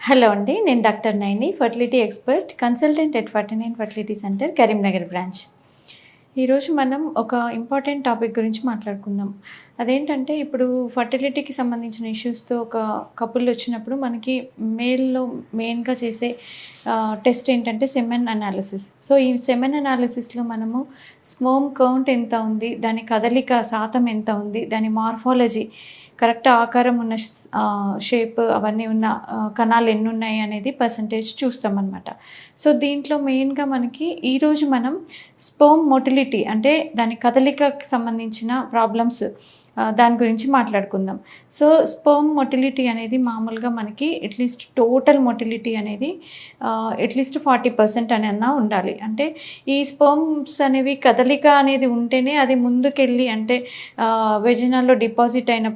Hello అండి నేను doctor Naini fertility expert consultant at forty nine fertility centre Karimnagar branch. ఈరోజు మనం ఒక ఇంపార్టెంట్ టాపిక్ గురించి మాట్లాడుకుందాం. అదేంటంటే ఇప్పుడు ఫర్టిలిటీకి సంబంధించిన ఇష్యూస్తో ఒక కపుల్ వచ్చినప్పుడు మనకి మేల్లో మెయిన్గా చేసే టెస్ట్ ఏంటంటే సెమెన్ అనాలిసిస్. సో ఈ సెమెన్ అనాలిసిస్లో మనము స్మోమ్ కౌంట్ ఎంత ఉంది దాని కదలిక శాతం ఎంత ఉంది దాని మార్ఫాలజీ కరెక్ట్ ఆకారం ఉన్న షేప్ అవన్నీ ఉన్న కణాలు ఎన్ని ఉన్నాయి అనేది పర్సంటేజ్ చూస్తామన్నమాట. సో దీంట్లో మెయిన్గా మనకి ఈరోజు మనం స్పోమ్ మొటిలిటీ అంటే దాని కదలికకి సంబంధించిన ప్రాబ్లమ్స్ దాని గురించి మాట్లాడుకుందాం. సో స్పర్మ్ మొటిలిటీ అనేది మామూలుగా మనకి అట్లీస్ట్ టోటల్ మొటిలిటీ అనేది అట్లీస్ట్ ఫార్టీ పర్సెంట్ అన్నా ఉండాలి. అంటే ఈ స్పర్మ్స్ అనేవి కదలిక అనేది ఉంటేనే అది ముందుకెళ్ళి అంటే వెజినాల్లో డిపాజిట్ అయిన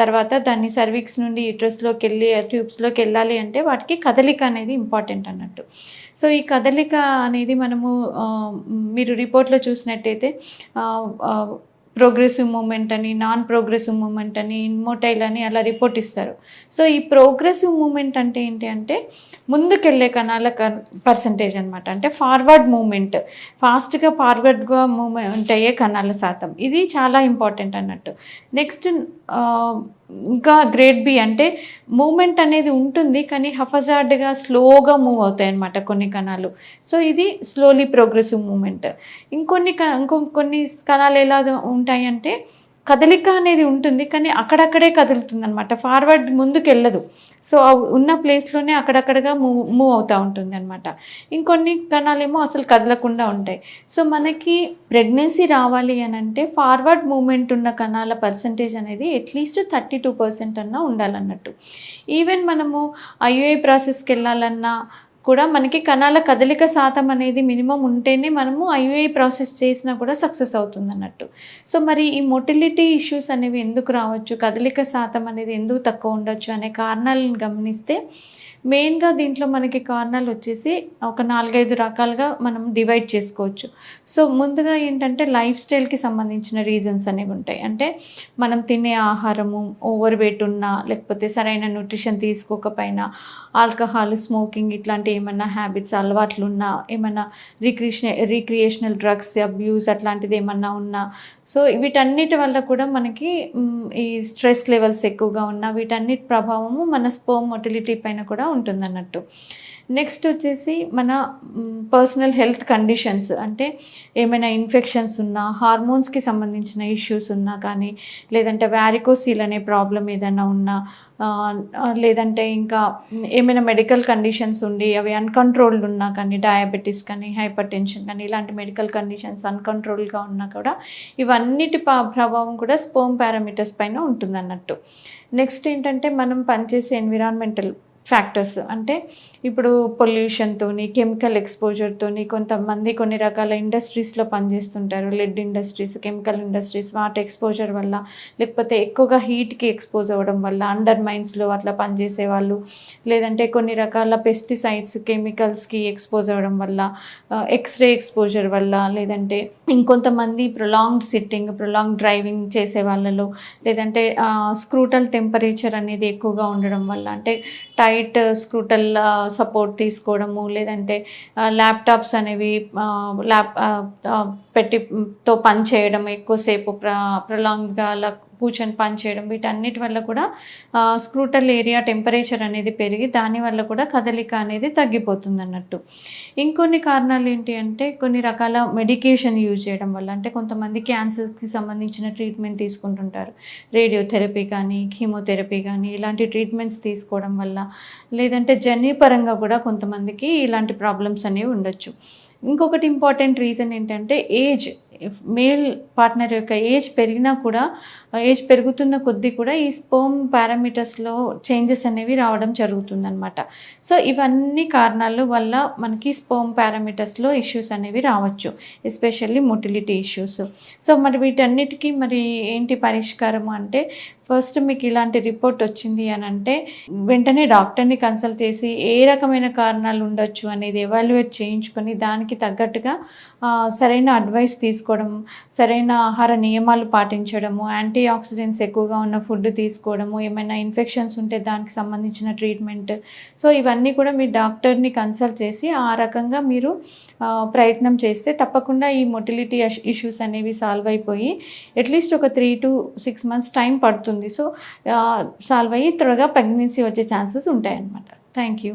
తర్వాత దాన్ని సర్విక్స్ నుండి యూట్రస్లోకి వెళ్ళి ట్యూబ్స్లోకి వెళ్ళాలి అంటే వాటికి కదలిక అనేది ఇంపార్టెంట్ అన్నట్టు. సో ఈ కదలిక అనేది మనము మీరు రిపోర్ట్లో చూసినట్టయితే ప్రోగ్రెసివ్ మూమెంట్ అని నాన్ ప్రోగ్రెసివ్ మూమెంట్ అని ఇన్మోటైల్ అని అలా రిపోర్ట్ ఇస్తారు. సో ఈ ప్రోగ్రెసివ్ మూమెంట్ అంటే ఏంటి అంటే ముందుకెళ్ళే కణాల పర్సంటేజ్ అనమాట అంటే ఫార్వర్డ్ మూమెంట్ ఫాస్ట్గా ఫార్వర్డ్గా మూమెంట్ అయ్యే కణాల శాతం. ఇది చాలా ఇంపార్టెంట్ అన్నట్టు. నెక్స్ట్ ఇంకా గ్రేడ్ బి అంటే మూమెంట్ అనేది ఉంటుంది కానీ హఫజాడ్గా స్లోగా మూవ్ అవుతాయి అన్నమాట కొన్ని కణాలు. సో ఇది స్లోలీ ప్రోగ్రెసివ్ మూమెంట్. ఇంకొన్ని ఇంకొన్ని ఇంకో కొన్ని కణాలు ఎలా ఉంటాయి అంటే కదలిక అనేది ఉంటుంది కానీ అక్కడక్కడే కదులుతుంది అనమాట ఫార్వర్డ్ ముందుకు వెళ్ళదు సో ఉన్న ప్లేస్లోనే అక్కడక్కడగా మూవ్ మూవ్ అవుతూ ఉంటుంది అనమాట ఇంకొన్ని కణాలేమో అసలు కదలకుండా ఉంటాయి. సో మనకి ప్రెగ్నెన్సీ రావాలి అని అంటే ఫార్వర్డ్ మూమెంట్ ఉన్న కణాల పర్సంటేజ్ అనేది అట్లీస్ట్ థర్టీ టూ పర్సెంట్ అన్నా ఉండాలన్నట్టు. ఈవెన్ మనము ఐయుఐ ప్రాసెస్కి వెళ్ళాలన్నా కూడా మనకి కణాల కదలిక శాతం అనేది మినిమం ఉంటేనే మనము ఐయుఐ ప్రాసెస్ చేసినా కూడా సక్సెస్ అవుతుంది అన్నట్టు సో మరి ఈ మొటిలిటీ ఇష్యూస్ అనేవి ఎందుకు రావచ్చు? కదలిక శాతం అనేది ఎందుకు తక్కువ ఉండొచ్చు అనే కారణాలను గమనిస్తే మెయిన్గా దీంట్లో మనకి కారణాలు వచ్చేసి ఒక నాలుగైదు రకాలుగా మనం డివైడ్ చేసుకోవచ్చు. సో ముందుగా ఏంటంటే లైఫ్ స్టైల్కి సంబంధించిన రీజన్స్ అనేవి ఉంటాయి. అంటే మనం తినే ఆహారము ఓవర్ వెయిట్ ఉన్నా లేకపోతే సరైన న్యూట్రిషన్ తీసుకోకపోయినా ఆల్కహాల్ స్మోకింగ్ ఇట్లాంటి ఏమైనా హ్యాబిట్స్ అలవాట్లు ఉన్నా ఏమైనా రిక్రియేషన్ రిక్రియేషనల్ డ్రగ్స్ అబ్యూస్ అట్లాంటిది ఏమన్నా ఉన్నా సో వీటన్నిటి వల్ల కూడా మనకి ఈ స్ట్రెస్ లెవెల్స్ ఎక్కువగా ఉన్న వీటన్నిటి ప్రభావము మన స్పోమ్ మొటిలిటీ పైన కూడా ఉంటుంది అన్నట్టు నెక్స్ట్ వచ్చేసి మన పర్సనల్ హెల్త్ కండిషన్స్ అంటే ఏమైనా ఇన్ఫెక్షన్స్ ఉన్నా హార్మోన్స్కి సంబంధించిన ఇష్యూస్ ఉన్నా కానీ లేదంటే వ్యారికోసీల్ అనే ప్రాబ్లం ఏదైనా ఉన్నా లేదంటే ఇంకా ఏమైనా మెడికల్ కండిషన్స్ ఉండి అవి అన్కంట్రోల్డ్ ఉన్నా కానీ డయాబెటీస్ కానీ హైపర్ టెన్షన్ కానీ ఇలాంటి మెడికల్ కండిషన్స్ అన్కంట్రోల్గా ఉన్నా కూడా ఇవన్నిటి ప్రభావం కూడా స్పోమ్ పారామీటర్స్ పైన ఉంటుందన్నట్టు. నెక్స్ట్ ఏంటంటే మనం పనిచేసే ఎన్విరాన్మెంటల్ ఫ్యాక్టర్స్. అంటే ఇప్పుడు పొల్యూషన్తోని కెమికల్ ఎక్స్పోజర్తోని కొంతమంది కొన్ని రకాల ఇండస్ట్రీస్లో పనిచేస్తుంటారు. లెడ్ ఇండస్ట్రీస్ కెమికల్ ఇండస్ట్రీస్ వాటి ఎక్స్పోజర్ వల్ల లేకపోతే ఎక్కువగా హీట్కి ఎక్స్పోజ్ అవ్వడం వల్ల అండర్ మైన్స్లో అట్లా పనిచేసే వాళ్ళు లేదంటే కొన్ని రకాల పెస్టిసైడ్స్ కెమికల్స్కి ఎక్స్పోజ్ అవ్వడం వల్ల ఎక్స్రే ఎక్స్పోజర్ వల్ల లేదంటే ఇంకొంతమంది ప్రొలాంగ్డ్ సిట్టింగ్ ప్రొలాంగ్ డ్రైవింగ్ చేసే వాళ్ళలో లేదంటే స్క్రూటల్ టెంపరేచర్ అనేది ఎక్కువగా ఉండడం వల్ల అంటే టైట్ స్క్రూటల్ సపోర్ట్ తీసుకోవడము లేదంటే ల్యాప్టాప్స్ అనేవి ల్యాప్ పెట్టి తో పని చేయడం ఎక్కువసేపు ప్ర ప్రొలాంగ్గా అలా కూర్చొని పని చేయడం వీటన్నిటి వల్ల కూడా స్క్రూటల్ ఏరియా టెంపరేచర్ అనేది పెరిగి దానివల్ల కూడా కదలిక అనేది తగ్గిపోతుంది అన్నట్టు ఇంకొన్ని కారణాలు ఏంటి అంటే కొన్ని రకాల మెడికేషన్ యూజ్ చేయడం వల్ల అంటే కొంతమంది క్యాన్సర్స్కి సంబంధించిన ట్రీట్మెంట్ తీసుకుంటుంటారు. రేడియోథెరపీ కానీ కీమోథెరపీ కానీ ఇలాంటి ట్రీట్మెంట్స్ తీసుకోవడం వల్ల లేదంటే జన్యుపరంగా కూడా కొంతమందికి ఇలాంటి ప్రాబ్లమ్స్ అనేవి ఉండొచ్చు. ఇంకొకటి ఇంపార్టెంట్ రీజన్ ఏంటంటే ఏజ్. మేల్ పార్ట్నర్ యొక్క ఏజ్ పెరిగినా కూడా ఏజ్ పెరుగుతున్న కొద్దీ కూడా ఈ స్పోమ్ పారామీటర్స్లో చేంజెస్ అనేవి రావడం జరుగుతుందన్నమాట. సో ఇవన్నీ కారణాల వల్ల మనకి స్పోమ్ పారామీటర్స్లో ఇష్యూస్ అనేవి రావచ్చు ఎస్పెషల్లీ మొటిలిటీ ఇష్యూస్ సో మరి వీటన్నిటికీ మరి ఏంటి పరిష్కారం అంటే ఫస్ట్ మీకు ఇలాంటి రిపోర్ట్ వచ్చింది అని అంటే వెంటనే డాక్టర్ని కన్సల్ట్ చేసి ఏ రకమైన కారణాలు ఉండొచ్చు అనేది ఎవాల్యుయేట్ చేయించుకొని దానికి తగ్గట్టుగా సరైన అడ్వైస్ తీసుకోవడం సరైన ఆహార నియమాలు పాటించడము యాంటీ ఆక్సిడెంట్స్ ఎక్కువగా ఉన్న ఫుడ్ తీసుకోవడము ఏమైనా ఇన్ఫెక్షన్స్ ఉంటే దానికి సంబంధించిన ట్రీట్మెంట్. సో ఇవన్నీ కూడా మీ డాక్టర్ని కన్సల్ట్ చేసి ఆ రకంగా మీరు ప్రయత్నం చేస్తే తప్పకుండా ఈ మొటిలిటీ ఇష్యూస్ అనేవి సాల్వ్ అయిపోయి అట్లీస్ట్ ఒక three to six months time పడుతుంది. సో సాల్వ్ అయ్యి త్వరగా ప్రెగ్నెన్సీ వచ్చే ఛాన్సెస్ ఉంటాయన్నమాట. Thank you.